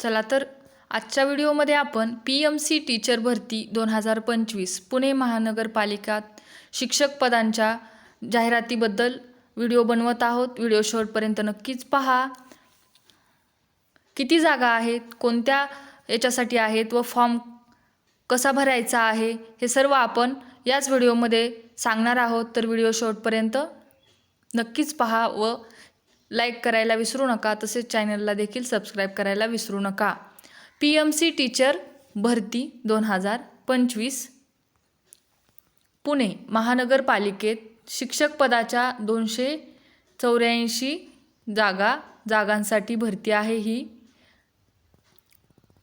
चला तर आजच्या व्हिडिओमध्ये आपण पी एम सी टीचर भरती दोन हजार पंचवीस पुणे महानगरपालिकात शिक्षक पदांच्या जाहिरातीबद्दल व्हिडिओ बनवत आहोत. व्हिडिओ शेवटपर्यंत नक्कीच पहा. किती जागा आहेत? कोणत्या याच्यासाठी आहेत? व फॉर्म कसा भरायचा आहे? हे सर्व आपण याच व्हिडिओमध्ये सांगणार आहोत. तर व्हिडिओ शेवटपर्यंत नक्कीच पहा व लाईक करायला विसरू नका तसेच चॅनलला देखील सबस्क्राईब करायला विसरू नका. पी एम सी टीचर भरती दोन हजार पंचवीस. पुणे महानगरपालिकेत शिक्षक पदाच्या दोनशे चौऱ्याऐंशी जागा जागांसाठी भरती आहे ही.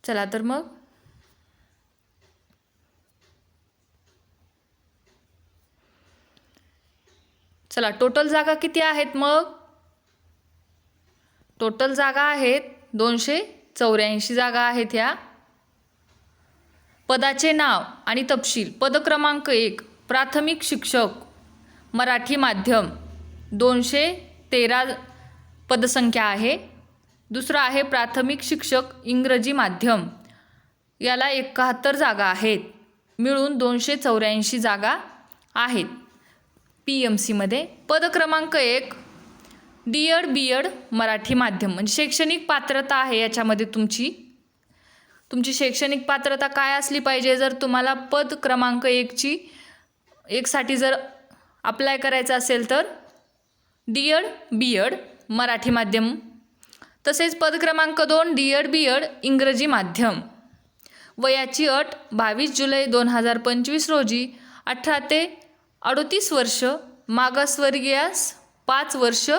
चला तर मग. चला टोटल जागा किती आहेत मग? टोटल जागा आहेत दोनशे चौऱ्याऐंशी जागा आहेत ह्या. पदाचे नाव आणि तपशील. पद क्रमांक एक प्राथमिक शिक्षक मराठी माध्यम. दोनशे तेरा पदसंख्या आहे. दुसरं आहे प्राथमिक शिक्षक इंग्रजी माध्यम. याला एकाहत्तर जागा आहेत. मिळून दोनशे चौऱ्याऐंशी जागा आहेत. पी एम सीमध्ये पद क्रमांक एक डी बी एड मराठी माध्यम. म्हणजे शैक्षणिक पात्रता आहे याच्यामध्ये तुमची. तुमची शैक्षणिक पात्रता काय असली पाहिजे? जर तुम्हाला पद क्रमांक एकची एकसाठी जर अप्लाय करायचं असेल तर D Ed B Ed Marathi माध्यम. तसेच पद क्रमांक दोन डी एड बी एड इंग्रजी माध्यम. वयाची अट बावीस जुलै दोन हजार पंचवीस रोजी अठरा ते अडोतीस वर्ष मागासवर्गीयास पाच वर्ष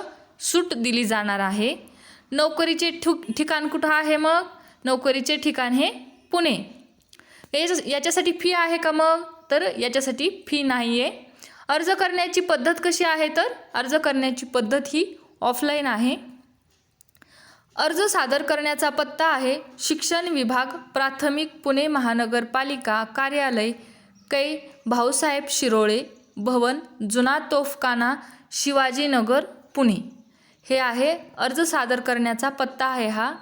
सूट दिली जाणार आहे. नोकरीचे ठुक ठिकाण कुठं आहे मग? नोकरीचे ठिकाण हे पुणे. याच्या याच्यासाठी फी आहे का मग? तर याच्यासाठी फी नाही आहे अर्ज करण्याची पद्धत कशी आहे तर? अर्ज करण्याची पद्धत ही ऑफलाईन आहे. अर्ज सादर करण्याचा पत्ता आहे शिक्षण विभाग प्राथमिक पुणे महानगरपालिका कार्यालय कै भाऊसाहेब शिरोळे भवन जुना तोफखाना शिवाजीनगर पुणे. हे आहे अर्ज सादर करण्याचा पत्ता आहे हा.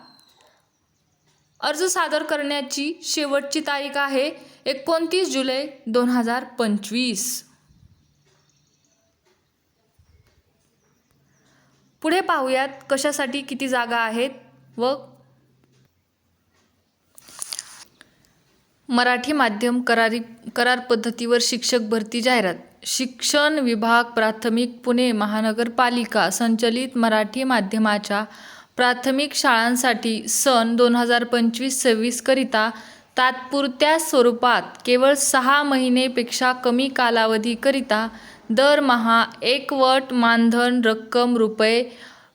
अर्ज सादर करण्याची शेवटची तारीख आहे एकोणतीस जुलै दोन हजार पंचवीस. पुढे पाहूयात कशासाठी किती जागा आहेत व मराठी माध्यम करारी करार पद्धतीवर शिक्षक भरती जाहिरात. शिक्षण विभाग प्राथमिक पुणे महानगरपालिका संचलित मराठी माध्यमाच्या प्राथमिक शाळांसाठी सन दोन हजार पंचवीस सव्वीसकरिता तात्पुरत्या स्वरूपात केवळ सहा महिनेपेक्षा कमी कालावधीकरिता दरमहा एकवट मानधन रक्कम रुपये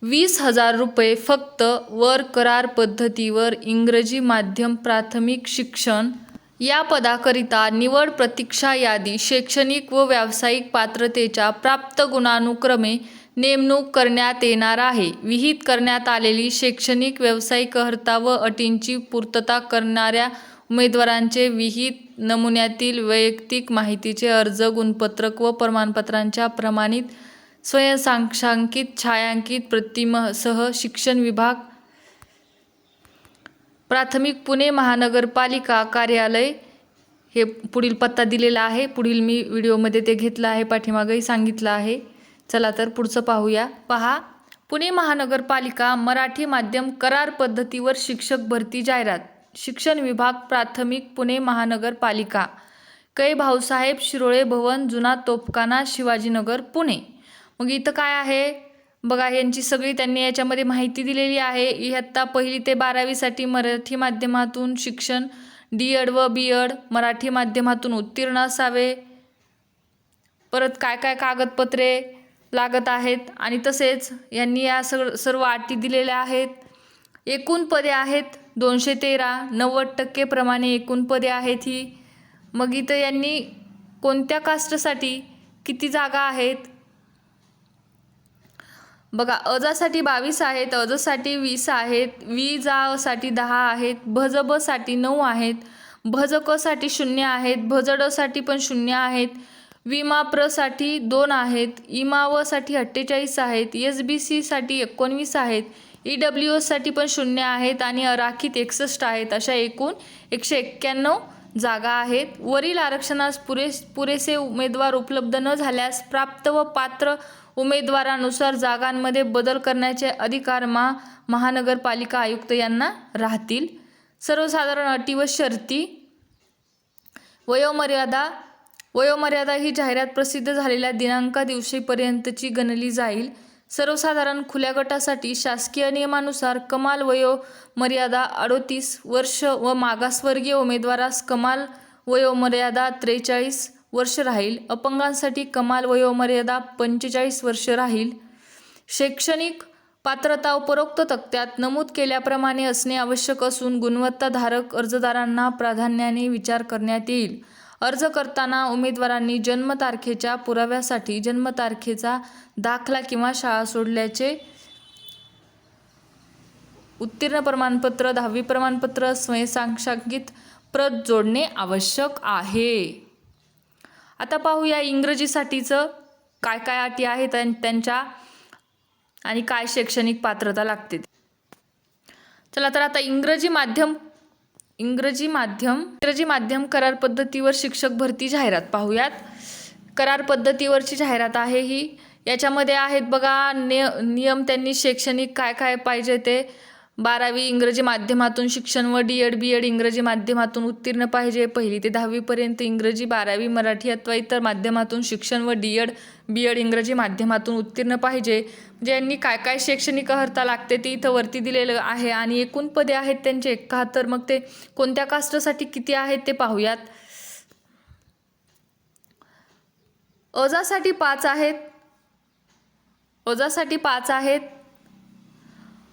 वीस हजार रुपये फक्त वर करार पद्धतीवर इंग्रजी माध्यम प्राथमिक शिक्षण या पदाकरिता निवड प्रतीक्षा यादी शैक्षणिक व व्यावसायिक पात्रतेच्या प्राप्त गुणानुक्रमे नेमणूक करण्यात येणार आहे. विहित करण्यात आलेली शैक्षणिक व्यावसायिक अर्हता व अटींची पूर्तता करणाऱ्या उमेदवारांचे विहित नमुन्यातील वैयक्तिक माहितीचे अर्ज गुणपत्रक व प्रमाणपत्रांच्या प्रमाणित स्वयंसाक्षांकित छायांकित प्रतिमसह शिक्षण विभाग प्राथमिक पुणे महानगरपालिका कार्यालय हे पुढील पत्ता दिलेला आहे. पुढील मी व्हिडिओमध्ये ते घेतलं आहे पाठीमागंही सांगितलं आहे. चला तर पुढचं पाहूया. पहा पुणे महानगरपालिका मराठी माध्यम करार पद्धतीवर शिक्षक भरती जाहिरात. शिक्षण विभाग प्राथमिक पुणे महानगरपालिका. कै भाऊसाहेब शिरोळे भवन जुना तोफखाना शिवाजीनगर पुणे. मग इथं काय आहे? बघा यांची सगळी त्यांनी याच्यामध्ये माहिती दिलेली आहे. इयत्ता पहिली ते बारावीसाठी मराठी माध्यमातून शिक्षण डी एड व बी एड मराठी माध्यमातून उत्तीर्ण असावे. परत काय काय कागदपत्रे लागत आहेत? आणि तसेच यांनी या सग सर्व अटी दिलेल्या आहेत. एकूण पदे आहेत दोनशे तेरा. नव्वद टक्केप्रमाणे एकूण पदे आहेत ही. मग इथं यांनी कोणत्या कास्टसाठी किती जागा आहेत? बघा अजासाठी बावीस आहेत अजसाठी वीस आहेत विजासाठी दहा आहेत भजबसाठी नऊ आहेत भजकसाठी शून्य आहेत भजडसाठी पण शून्य आहेत विमाप्रसाठी दोन आहेत इमावसाठी अठ्ठेचाळीस आहेत एस बी सीसाठी एकोणवीस आहेत ई डब्ल्यू एससाठी पण शून्य आहेत आणि अराखीत एकसष्ट आहेत अशा एकूण एकशे एक्क्याण्णव जागा आहेत. वरील आरक्षणास पुरेस पुरेसे उमेदवार उपलब्ध न झाल्यास प्राप्त व पात्र उमेदवारानुसार जागांमध्ये बदल करण्याचे अधिकार मा महानगरपालिका आयुक्त यांना राहतील. सर्वसाधारण अटी व शर्ती. वयोमर्यादा. वयोमर्यादा ही जाहिरात प्रसिद्ध झालेल्या दिनांका दिवशीपर्यंतची गणली जाईल. सर्वसाधारण खुल्या गटासाठी शासकीय नियमानुसार कमाल वयोमर्यादा अडोतीस वर्ष व मागासवर्गीय उमेदवारास कमाल वयोमर्यादा त्रेचाळीस वर्ष राहील. अपंगांसाठी कमाल वयोमर्यादा पंचेचाळीस वर्ष राहील. शैक्षणिक पात्रता उपरोक्त तक्त्यात नमूद केल्याप्रमाणे असणे आवश्यक असून गुणवत्ताधारक अर्जदारांना प्राधान्याने विचार करण्यात येईल. अर्ज करताना उमेदवारांनी जन्मतारखेच्या पुराव्यासाठी जन्मतारखेचा दाखला किंवा शाळा सोडल्याचे उत्तीर्ण प्रमाणपत्र दहावी प्रमाणपत्र स्वयंसाक्षांकित प्रत जोडणे आवश्यक आहे. आता पाहूया इंग्रजीसाठीचं काय काय अटी आहेत त्यांच्या आणि काय शैक्षणिक पात्रता लागते चला तर आता इंग्रजी माध्यम इंग्रजी माध्यम इंग्रजी माध्यम करार पद्धतीवर शिक्षक भरती जाहिरात पाहूयात. करार पद्धतीवरची जाहिरात आहे ही. याच्यामध्ये आहेत बघा ने नियम त्यांनी शैक्षणिक काय काय पाहिजे ते. बारावी इंग्रजी माध्यमातून शिक्षण व डी एड बी एड इंग्रजी माध्यमातून उत्तीर्ण पाहिजे. पहिली ते दहावीपर्यंत इंग्रजी बारावी मराठी अथवा इतर माध्यमातून शिक्षण व डी एड बी एड इंग्रजी माध्यमातून उत्तीर्ण पाहिजे. म्हणजे यांनी काय काय शैक्षणिक अर्हता लागते ते इथं वरती दिलेलं आहे आणि एकूण पदे आहेत त्यांचे एकाहत्तर. मग ते कोणत्या कास्टसाठी किती आहेत ते पाहूयात. अजासाठी पाच आहेत. अजासाठी पाच आहेत.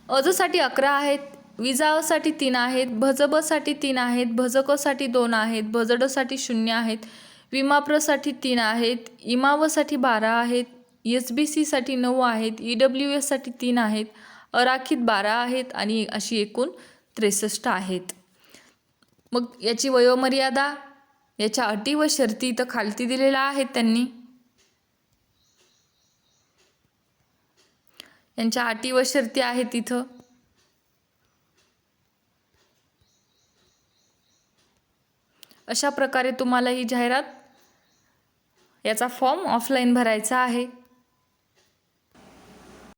अजसाठी अकरा आहेत विजासाठी तीन आहेत भजबसाठी तीन आहेत भजकसाठी दोन आहेत भजडसाठी शून्य आहेत विमाप्रसाठी तीन आहेत इमावसाठी बारा आहेत एस बी सीसाठी नऊ आहेत ई डब्ल्यू एससाठी तीन आहेत अराखीत बारा आहेत आणि अशी एकूण त्रेसष्ट आहेत. मग याची वयोमर्यादा याच्या अटी व शर्ती इथं खालती दिलेल्या आहेत त्यांनी. यांच्या अटी व शर्ती आहेत तिथं. अशा प्रकारे तुम्हाला ही जाहिरात याचा फॉर्म ऑफलाईन भरायचा आहे.